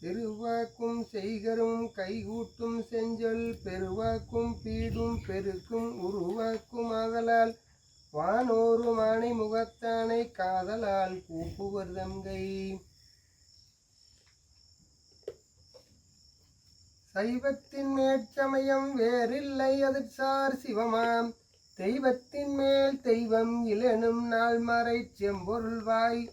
திருவாக்கும் செய்கரும் கைகூட்டும் செஞ்சொல் பெருவாக்கும் பீடும் பெருக்கும் உருவாக்கும் ஆதலால் வானோரு மானை முகத்தானை காதலால் கூப்புவர் தங்கை. சைவத்தின் மேற்சமயம் வேறில்லை அதிர்சார் சிவமாம். தெய்வத்தின் மேல் தெய்வம் இலனும் நாள் மறை செம்பொருள்வாய்.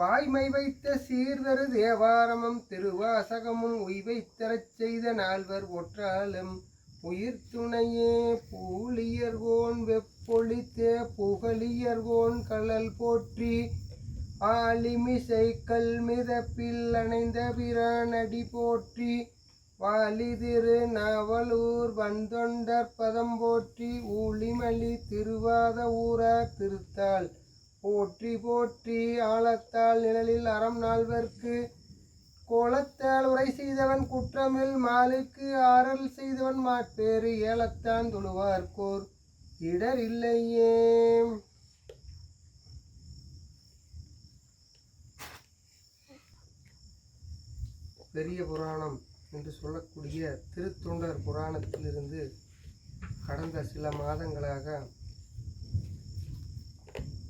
வாய்மை வைத்த சீர்தரு தேவாரமும் திருவாசகமும் உய்வைத்தரச் செய்த நால்வர் ஒற்றாலும் உயிர் துணையே பூலியர்கோன் வெப்பொழித்த புகழியர்கோன் கலல் போற்றி ஆலிமிசை கல்மிதப்பில் அணைந்த பிரானடி போற்றி வாலிதிரு நவலூர் வந்தொண்டர் பதம் போற்றி ஊழிமலி திருவாத ஊரா திருத்தாள் போற்றி போற்றி ஆழத்தால் நிழலில் அறம் நால்வர்க்கு. கோலத்தால் உரை செய்தவன் குற்றமில் மாலுக்கு ஆறல் செய்தவன் மாட்பேறு ஏலத்தான் தொழுவார்கோர் இடர் இல்லையே. பெரிய புராணம் என்று சொல்லக்கூடிய திருத்தொண்டர் புராணத்திலிருந்து கடந்த சில மாதங்களாக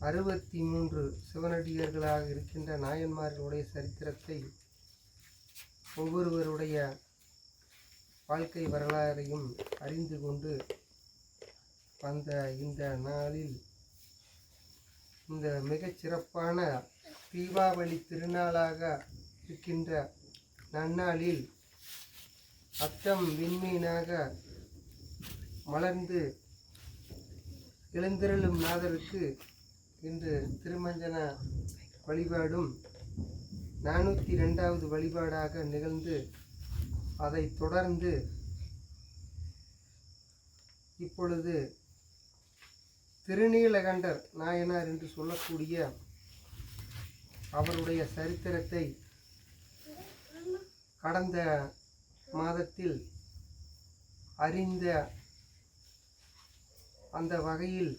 அறுபத்தி மூன்று சிவனடியர்களாக இருக்கின்ற நாயன்மார்களுடைய சரித்திரத்தை ஒவ்வொருவருடைய வாழ்க்கை வரலாறையும் அறிந்து கொண்டு வந்த இந்த நாளில் இந்த மிகச் சிறப்பான தீபாவளி திருநாளாக இருக்கின்ற நன்னாளில் அத்தம் விண்மீனாக மலர்ந்து எழுந்திரளும் நாதருக்கு இன்று திருமஞ்சன வழிபாடும் நானூற்றி ரெண்டாவது வழிபாடாக நிகழ்ந்து அதை தொடர்ந்து இப்பொழுது திருநீலகண்டர் நாயனார் என்று சொல்லக்கூடிய அவருடைய சரித்திரத்தை கடந்த மாதத்தில் அறிந்த அந்த வகையில்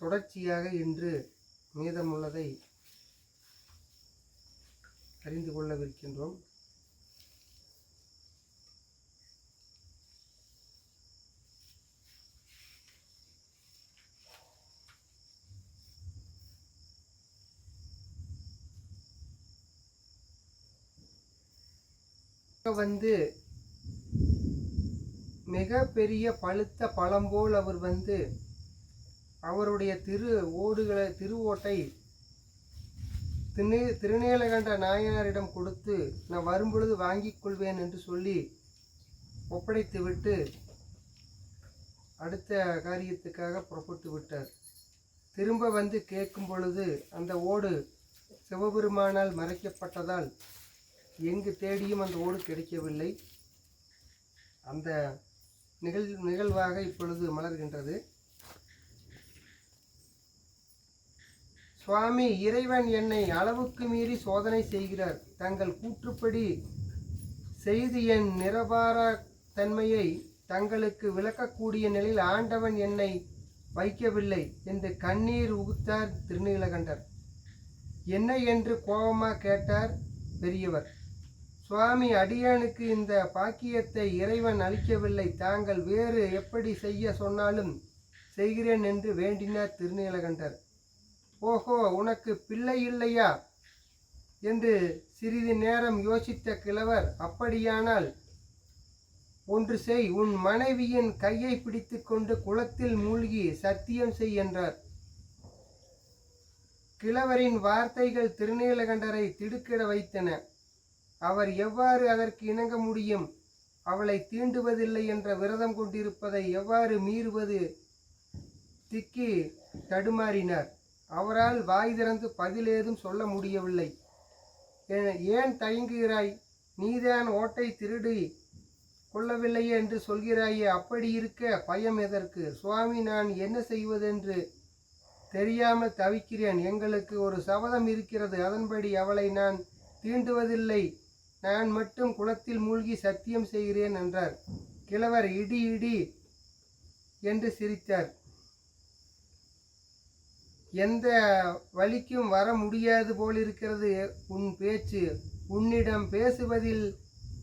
தொடர்ச்சியாக இன்று மீதமுள்ளதை அறிந்து கொள்ளவிருக்கின்றோம். வந்து மிக பெரிய பழுத்த பழம் போல் அவர் வந்து அவருடைய திரு ஓடுகளை திருவோட்டை திரு திருநீலகண்ட நாயனாரிடம் கொடுத்து நான் வரும்பொழுது வாங்கிக் கொள்வேன் என்று சொல்லி ஒப்படைத்துவிட்டு அடுத்த காரியத்துக்காக புறப்பட்டு விட்டார். திரும்ப வந்து கேட்கும் பொழுது அந்த ஓடு சிவபெருமானால் மறைக்கப்பட்டதால் எங்கு தேடியும் அந்த ஓடு கிடைக்கவில்லை. அந்த நிகழ் நிகழ்வாக இப்பொழுது மலர்கின்றது. சுவாமி இறைவன் என்னை அளவுக்கு மீறி சோதனை செய்கிறார். தங்கள் கூற்றுப்படி செய்து என் நிரபார தன்மையை தங்களுக்கு விளக்கக்கூடிய நிலையில் ஆண்டவன் என்னை வைக்கவில்லை என்று கண்ணீர் உகுத்தார் திருநீலகண்டர். என்ன என்று கோபமாக கேட்டார் பெரியவர். சுவாமி அடியானுக்கு இந்த பாக்கியத்தை இறைவன் அளிக்கவில்லை. தாங்கள் வேறு எப்படி செய்ய சொன்னாலும் செய்கிறேன் என்று வேண்டினார் திருநீலகண்டர். ஓஹோ உனக்கு பிள்ளை இல்லையா? என்று சிறிது நேரம் யோசித்த கிழவர் அப்படியானால் ஒன்று செய். உன் மனைவியின் கையை பிடித்துக்கொண்டு குளத்தில் மூழ்கி சத்தியம் செய் என்றார். கிழவரின் வார்த்தைகள் திருநீலகண்டரை திடுக்கிட வைத்தன. அவர் எவ்வாறு அதற்கு இணங்க முடியும்? அவளை தீண்டுவதில்லை என்ற விரதம் கொண்டிருப்பதை எவ்வாறு மீறுவது? திக்கி தடுமாறினார். அவரால் வாய் திறந்து பதிலேதும் சொல்ல முடியவில்லை. "ஏ- ஏன் தயங்குகிறாய்? நீதான் ஓட்டை திருடி கொள்ளவில்லையே என்று சொல்கிறாயே அப்படி இருக்க பயம் எதற்கு? சுவாமி நான் என்ன செய்வதென்று தெரியாமல் தவிக்கிறேன். எங்களுக்கு ஒரு சபதம் இருக்கிறது. அதன்படி அவளை நான் தீண்டுவதில்லை. நான் மட்டும் குளத்தில் மூழ்கி சத்தியம் செய்கிறேன் என்றார். கிழவர் இடி இடி என்று சிரித்தார். எந்த வழிக்கும் வர முடியாது போலிருக்கிறது உன் பேச்சு. உன்னிடம் பேசுவதில்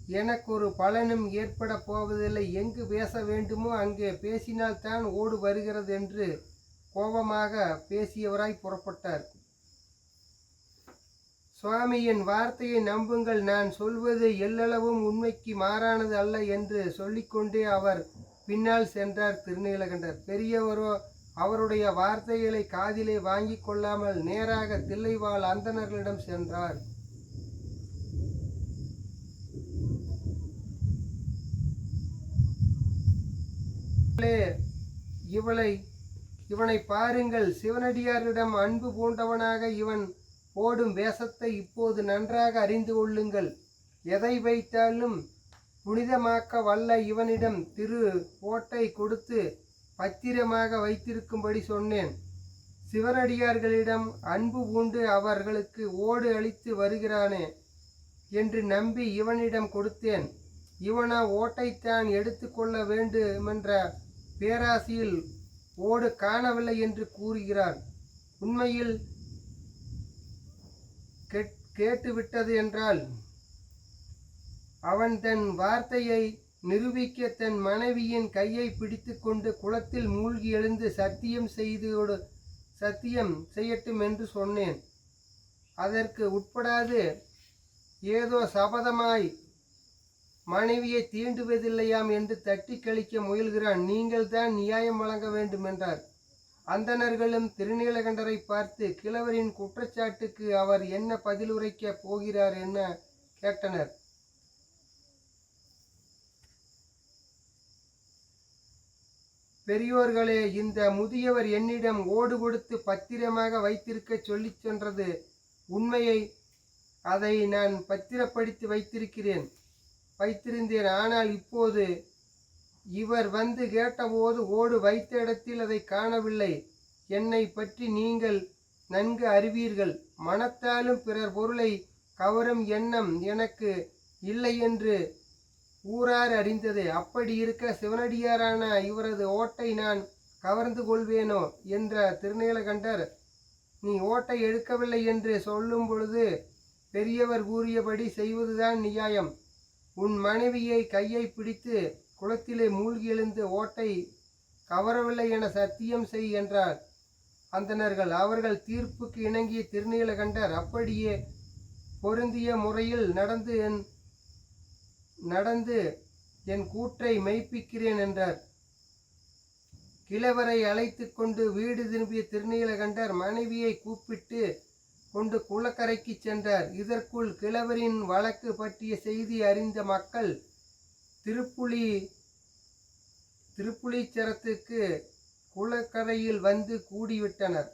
எனக்கு ஒரு பலனும் ஏற்பட போவதில்லை. எங்கு பேச வேண்டுமோ அங்கே பேசினால்தான் ஓடு வருகிறது என்று கோபமாக பேசியவராய் புறப்பட்டார். சுவாமியின் வார்த்தையை நம்புங்கள். நான் சொல்வது எல்லளவும் உண்மைக்கு மாறானது அல்ல என்று சொல்லிக்கொண்டே அவர் பின்னால் சென்றார் திருநீலகண்டர். பெரியவரோ அவருடைய வார்த்தைகளை காதிலே வாங்கி கொள்ளாமல் நேராக தில்லைவாழ் அந்தணர்களிடம் சென்றார். இவளை இவனை பாருங்கள் சிவனடியாரிடம் அன்பு பூண்டவனாக இவன் போடும் வேஷத்தை இப்போது நன்றாக அறிந்து கொள்ளுங்கள். எதை வைத்தாலும் புனிதமாக்க வல்ல இவனிடம் திரு ஓட்டை கொடுத்து பத்திரமாக வைத்திருக்கும்படி சொன்னேன். சிவனடியார்களிடம் அன்பு பூண்டு அவர்களுக்கு ஓடு அளித்து வருகிறானே என்று நம்பி இவனிடம் கொடுத்தேன். இவனா ஓட்டைத்தான் எடுத்துக்கொள்ள வேண்டுமென்ற பேராசியில் ஓடு காணவில்லை என்று கூறுகிறான். உண்மையில் கேட்டுவிட்டது என்றால் அவன் தன் வார்த்தையை நிரூபிக்க தன் மனைவியின் கையை பிடித்துக்கொண்டு குளத்தில் மூழ்கி எழுந்து சத்தியம் செய்தோடு சத்தியம் செய்யட்டும் என்று சொன்னேன். அதற்கு உட்படாது ஏதோ சபதமாய் மனைவியை தீண்டுவதில்லையாம் என்று தட்டி கழிக்க முயல்கிறான். நீங்கள் தான் நியாயம் வழங்க வேண்டும் என்றார் அந்தணர்களும் திருநீலகண்டரை பார்த்து கிழவரின் குற்றச்சாட்டுக்கு அவர் என்ன பதிலுரைக்கப் போகிறார் என கேட்டனர். பெரியோர்களே இந்த முதியவர் என்னிடம் ஓடு கொடுத்து பத்திரமாக வைத்திருக்க சொல்லிச் சென்றது. உண்மையை அதை நான் பத்திரப்படுத்தி வைத்திருக்கிறேன். வைத்திருந்தேன். ஆனால் இப்போது இவர் வந்து கேட்டபோது ஓடு வைத்த இடத்தில் அதை காணவில்லை. என்னை பற்றி நீங்கள் நன்கு அறிவீர்கள். மனத்தாலும் பிறர் பொருளை கவரும் எண்ணம் எனக்கு இல்லை என்று ஊரார் அறிந்தது அப்படி இருக்க சிவனடியாரான இவரது ஓட்டை நான் கவர்ந்து கொள்வேனோ? என்ற திருநீலகண்டர் நீ ஓட்டை எடுக்கவில்லை என்று சொல்லும் பொழுது பெரியவர் கூறியபடி செய்வதுதான் நியாயம். உன் மனைவியை கையை பிடித்து குளத்திலே மூழ்கி எழுந்து ஓட்டை கவரவில்லை என சத்தியம் செய் என்றார். அந்தனர்கள் அவர்கள் தீர்ப்புக்கு இணங்கிய திருநீலகண்டர் அப்படியே பொருந்திய முறையில் நடந்து என் நடந்து என் கூற்றை மெய்ப்பிக்கிறேன் என்றார். கிழவரை அழைத்து கொண்டு வீடு திரும்பிய திருநீலகண்டர் மனைவியை கூப்பிட்டு கொண்டு குளக்கரைக்கு சென்றார். இதற்குள் கிழவரின் வழக்கு பற்றிய செய்தி அறிந்த மக்கள் திருப்புலி திருப்புலிச்சரத்துக்கு குளக்கரையில் வந்து கூடிவிட்டனர்.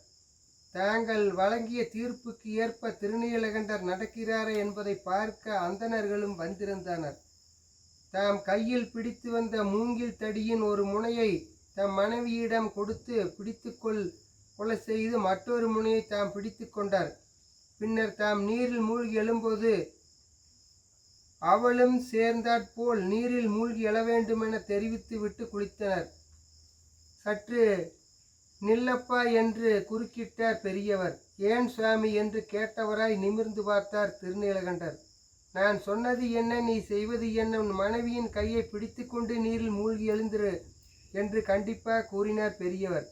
தாங்கள் வழங்கிய தீர்ப்புக்கு ஏற்ப திருநீலகண்டர் நடக்கிறாரே என்பதை பார்க்க அந்தணர்களும் வந்திருந்தனர். தாம் கையில் பிடித்து வந்த மூங்கில் தடியின் ஒரு முனையை தம் மனைவியிடம் கொடுத்து பிடித்துக்கொள் கொலை செய்து மற்றொரு முனையை தாம் பிடித்து கொண்டார். பின்னர் தாம் நீரில் மூழ்கி எழும்போது அவளும் சேர்ந்தாற்போல் நீரில் மூழ்கி எழ வேண்டும் என தெரிவித்துவிட்டு குளித்தனர். சற்று நில்லப்பா என்று குறுக்கிட்டார் பெரியவர். ஏன் சுவாமி என்று கேட்டவராய் நிமிர்ந்து பார்த்தார் திருநீலகண்டர். நான் சொன்னது என்ன நீ செய்வது என்ன? உன் மனைவியின் கையை பிடித்துக்கொண்டு நீரில் மூழ்கி எழுந்திரு என்று கண்டிப்பாக கூறினார் பெரியவர்.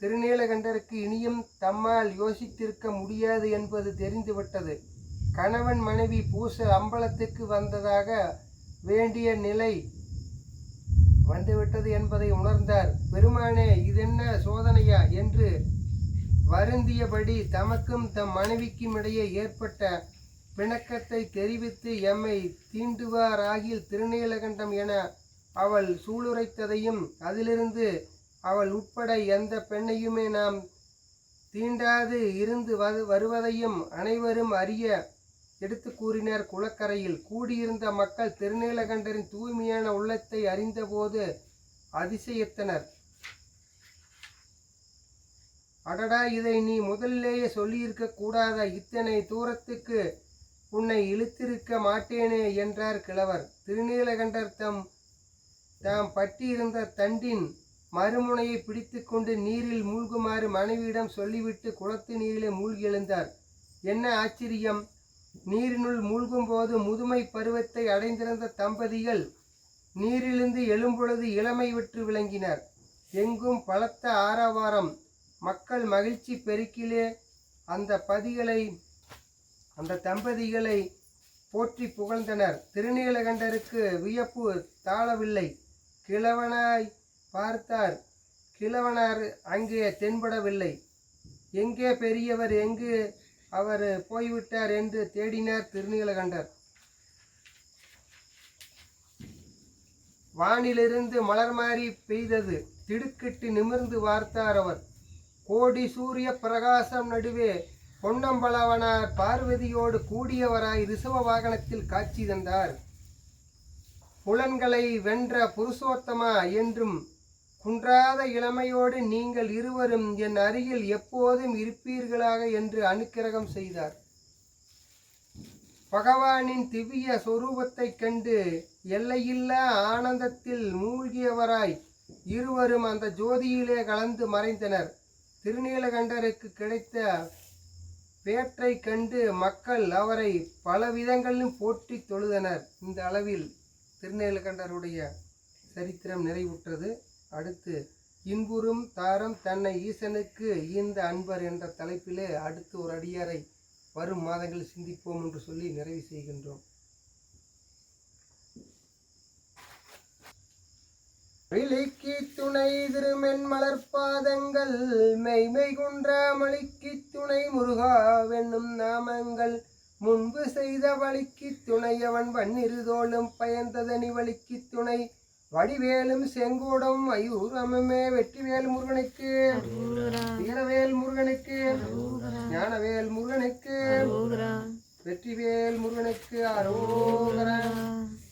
திருநீலகண்டருக்கு இனியும் தம்மால் யோசித்திருக்க முடியாது என்பது தெரிந்துவிட்டது. கணவன் மனைவி பூச அம்பலத்துக்கு வந்ததாக வேண்டிய நிலை வந்துவிட்டது என்பதை உணர்ந்தார். பெருமானே இதென்ன சோதனையா? என்று வருந்தியபடி தமக்கும் தம் மனைவிக்கும் இடையே ஏற்பட்ட பிணக்கத்தை தெரிவித்து எம்மை தீண்டுவாராகில் திருநீலகண்டம் என அவள் சூளுரைத்ததையும் அதிலிருந்து அவள் உட்பட எந்த பெண்ணையுமே நாம் தீண்டாது இருந்து வருவதையும் அனைவரும் அறிய எடுத்து கூறினர் குளக்கரையில். கூடியிருந்த மக்கள் திருநீலகண்டரின் தூய்மையான உள்ளத்தை அறிந்தபோது அதிசயித்தனர். அடடா இதை நீ முதலிலேயே சொல்லியிருக்க கூடாத இத்தனை தூரத்துக்கு உன்னை இழுத்திருக்க மாட்டேனே என்றார் கிழவர். திருநீலகண்டர் தம் தாம் பட்டியிருந்த தண்டின் மறுமுனையை பிடித்துக்கொண்டு நீரில் மூழ்குமாறு மனைவியிடம் சொல்லிவிட்டு குளத்து நீரிலே மூழ்கி எழுந்தார் என்ன ஆச்சரியம்? நீரினுள் மூழ்கும் போது முதுமை பருவத்தை அடைந்திருந்த தம்பதிகள் நீரிலிருந்து எழும்பொழுது இளமை விற்று விளங்கினர். எங்கும் பலத்த ஆரவாரம். மக்கள் மகிழ்ச்சி பெருக்கிலே அந்த பதிகளை அந்த தம்பதிகளை போற்றி புகழ்ந்தனர். திருநீலகண்டருக்கு வியப்பு தாழவில்லை. கிழவனாய் பார்த்தார். கிழவனார் அங்கே தென்படவில்லை. எங்கே பெரியவர் எங்கு அவர் போய்விட்டார்? என்று தேடினார் திருநீலகண்டர். வானிலிருந்து மலர் மாறி பெய்தது. திடுக்கிட்டு நிமிர்ந்து வார்த்தார் அவர். கோடி சூரிய பிரகாசம் நடுவே பொன்னம்பலவனார் பார்வதியோடு கூடியவராய் ரிசவ வாகனத்தில் காட்சி தந்தார். புலன்களை வென்ற புருஷோத்தமா என்றும் குன்றாத இளமையோடு நீங்கள் இருவரும் என் அருகில் எப்போதும் இருப்பீர்களாக என்று அனுக்கிரகம் செய்தார். பகவானின் திவ்ய சொரூபத்தைக் கண்டு எல்லையில்லா ஆனந்தத்தில் மூழ்கியவராய் இருவரும் அந்த ஜோதியிலே கலந்து மறைந்தனர். திருநீலகண்டருக்கு கிடைத்த பேற்றை கண்டு மக்கள் அவரை பல விதங்களிலும் போற்றி தொழுதனர். இந்த அளவில் திருநேலகண்டருடைய சரித்திரம் நிறைவுற்றது. அடுத்து இன்புறும் தாரம் தன்னை ஈசனுக்கு ஈந்த அன்பர் என்ற தலைப்பிலே அடுத்து ஒரு அடியாரை வரும் மாதங்களில் சிந்திப்போம் என்று சொல்லி நிறைவு செய்கின்றோம். விழிக்கு துணை திருமென் மலர்பாதங்கள் மெய்மை குன்ற மலிக்கு துணை முருகாவென்னும் நாமங்கள். முன்பு செய்த வழிக்கு துணை அவன் வன்னிருதோளும் பயந்ததனி வழிக்கு துணை. வடிவேலும் செங்கோடும் ஐயூரமே வெற்றிவேல் முருகனுக்கு. வீரவேல் முருகனுக்கு. ஞானவேல் முருகனுக்கு. வெற்றிவேல் முருகனுக்கு அரோகரா.